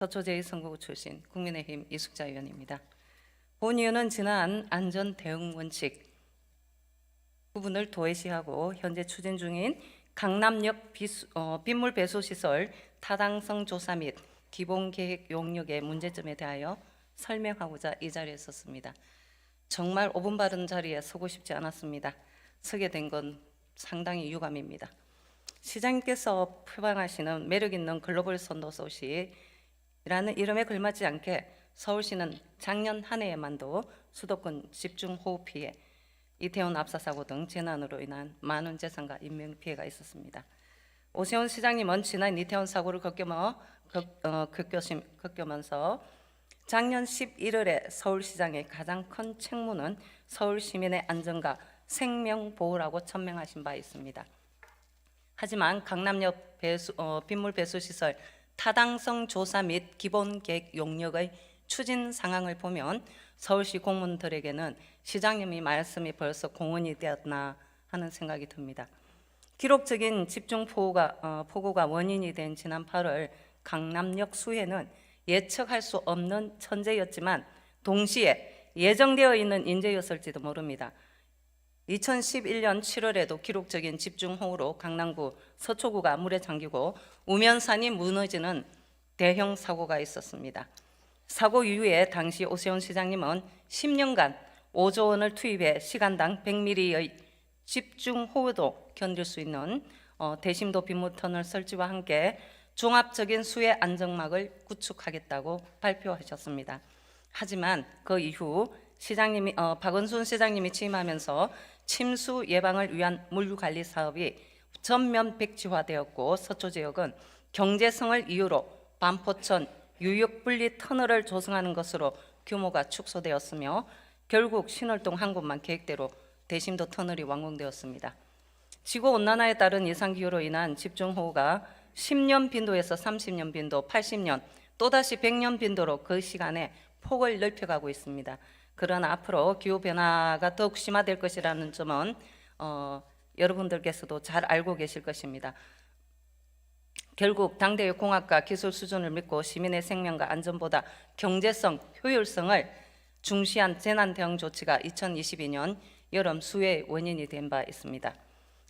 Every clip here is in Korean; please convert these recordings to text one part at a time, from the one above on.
서초 제2선거구 출신 국민의힘 이숙자 의원입니다. 본 의원은 지난 안전 대응 원칙 부분을 도외시하고 현재 추진 중인 강남역 비수, 어, 빗물 배수 시설 타당성 조사 및 기본 계획 용역의 문제점에 대하여 설명하고자 이 자리에 섰습니다. 정말 5분 바른 자리에 서고 싶지 않았습니다. 서게 된 건 상당히 유감입니다. 시장님께서 표방하시는 매력 있는 글로벌 선도 소식이 라는 이름에 걸맞지 않게 서울시는 작년 한 해에만도 수도권 집중 호우 피해, 이태원 압사 사고 등 재난으로 인한 많은 재산과 인명 피해가 있었습니다. 오세훈 시장님은 지난 이태원 사고를 겪으며 겪, 어, 겪으심, 겪으면서 작년 11월에 서울시장의 가장 큰 책무는 서울 시민의 안전과 생명 보호라고 천명하신 바 있습니다. 하지만 강남역 배수, 어, 빗물 배수 시설 타당성 조사 및 기본 계획 용역의 추진 상황을 보면 서울시 공무원들에게는 시장님이 말씀이 벌써 공언이 되었나 하는 생각이 듭니다. 기록적인 집중 폭우가, 어, 폭우가 원인이 된 지난 8월 강남역 수해는 예측할 수 없는 천재였지만 동시에 예정되어 있는 인재였을지도 모릅니다. 2011년 7월에도 기록적인 집중호우로 강남구 서초구가 물에 잠기고 우면산이 무너지는 대형 사고가 있었습니다. 사고 이후에 당시 오세훈 시장님은 10년간 5조 원을 투입해 시간당 100mm의 집중호우도 견딜 수 있는 어, 대심도 빗물터널 설치와 함께 종합적인 수해 안정막을 구축하겠다고 발표하셨습니다. 하지만 그 이후 시장님이 어, 박원순 시장님이 취임하면서 침수 예방을 위한 물 관리 사업이 전면 백지화되었고 서초 지역은 경제성을 이유로 반포천 유역 분리 터널을 조성하는 것으로 규모가 축소되었으며 결국 신월동 한 곳만 계획대로 대심도 터널이 완공되었습니다. 지구 온난화에 따른 이상 기후로 인한 집중 호우가 10년 빈도에서 30년 빈도, 80년 또다시 100년 빈도로 그 시간에 폭을 넓혀가고 있습니다. 그러나 앞으로 기후 변화가 더욱 심화될 것이라는 점은 어, 여러분들께서도 잘 알고 계실 것입니다. 결국 당대의 공학과 기술 수준을 믿고 시민의 생명과 안전보다 경제성, 효율성을 중시한 재난 대응 조치가 2022년 여름 수해의 원인이 된 바 있습니다.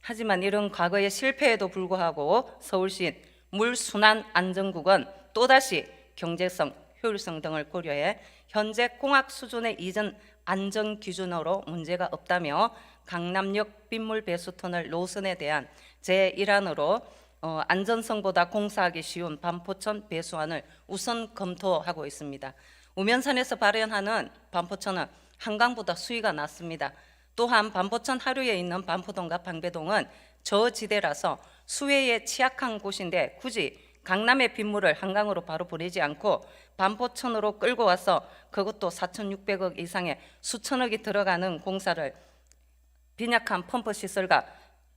하지만 이런 과거의 실패에도 불구하고 서울시 물순환 안전국은 또다시 경제성, 효율성 등을 고려해 현재 공학 수준의 이전 안전 기준으로 문제가 없다며 강남역 빗물 배수 터널 노선에 대한 제1안으로 어, 안전성보다 공사하기 쉬운 반포천 배수안을 우선 검토하고 있습니다. 우면산에서 발현하는 반포천은 한강보다 수위가 낮습니다. 또한 반포천 하류에 있는 반포동과 방배동은 저지대라서 수해에 취약한 곳인데 굳이 강남의 빗물을 한강으로 바로 보내지 않고 반포천으로 끌고 와서 그것도 4,600억 이상의 수천억이 들어가는 공사를 빈약한 펌프 시설과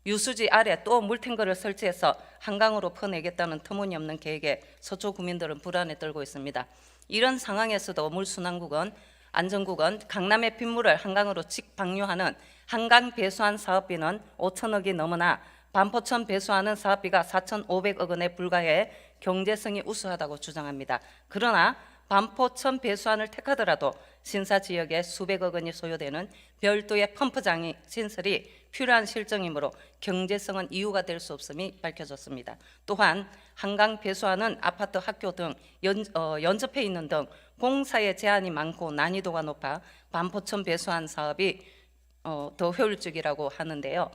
유수지 아래 또 물탱크를 설치해서 한강으로 퍼내겠다는 터무니없는 계획에 서초 구민들은 불안에 떨고 있습니다. 이런 상황에서도 물순환국은 안전국은 강남의 빗물을 한강으로 직방류하는 한강 배수한 사업비는 5천억이 넘으나 반포천 배수하는 사업비가 4,500억 원에 불과해 경제성이 우수하다고 주장합니다. 그러나 반포천 배수안을 택하더라도 신사 지역에 수백억 원이 소요되는 별도의 펌프장이 신설이 필요한 실정이므로 경제성은 이유가 될 수 없음이 밝혀졌습니다. 또한 한강 배수안은 아파트, 학교 등 연, 어, 연접해 있는 등 공사에 제한이 많고 난이도가 높아 반포천 배수안 사업이 어, 더 효율적이라고 하는데요.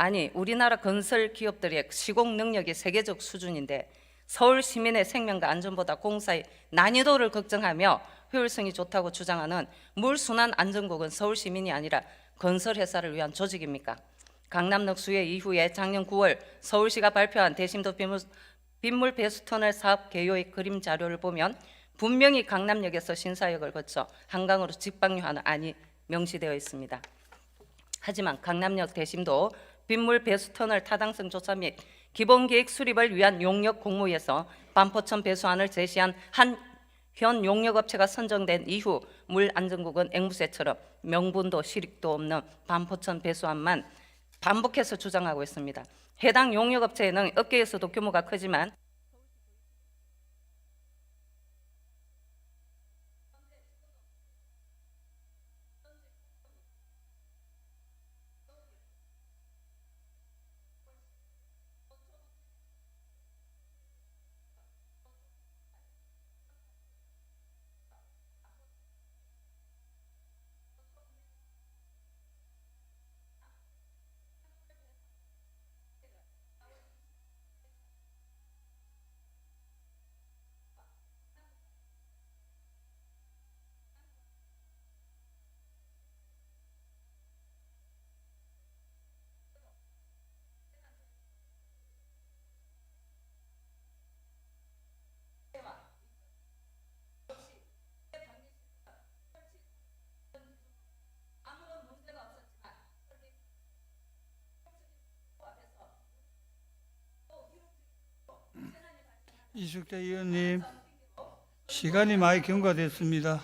아니 우리나라 건설 기업들의 시공 능력이 세계적 수준인데 서울 시민의 생명과 안전보다 공사의 난이도를 걱정하며 효율성이 좋다고 주장하는 물순환 안전국은 서울 시민이 아니라 건설 회사를 위한 조직입니까? 강남역 수해 이후에 작년 9월 서울시가 발표한 대심도 빗물, 빗물 배수 터널 사업 개요의 그림 자료를 보면 분명히 강남역에서 신사역을 거쳐 한강으로 직방류하는 안이 명시되어 있습니다. 하지만 강남역 대심도 빗물 배수 터널 타당성 조사 및 기본 계획 수립을 위한 용역 공모에서 반포천 배수안을 제시한 한 현 용역업체가 선정된 이후 물안전국은 앵무새처럼 명분도 실익도 없는 반포천 배수안만 반복해서 주장하고 있습니다. 해당 용역업체는 업계에서도 규모가 크지만 이숙재 의원님, 시간이 많이 경과됐습니다.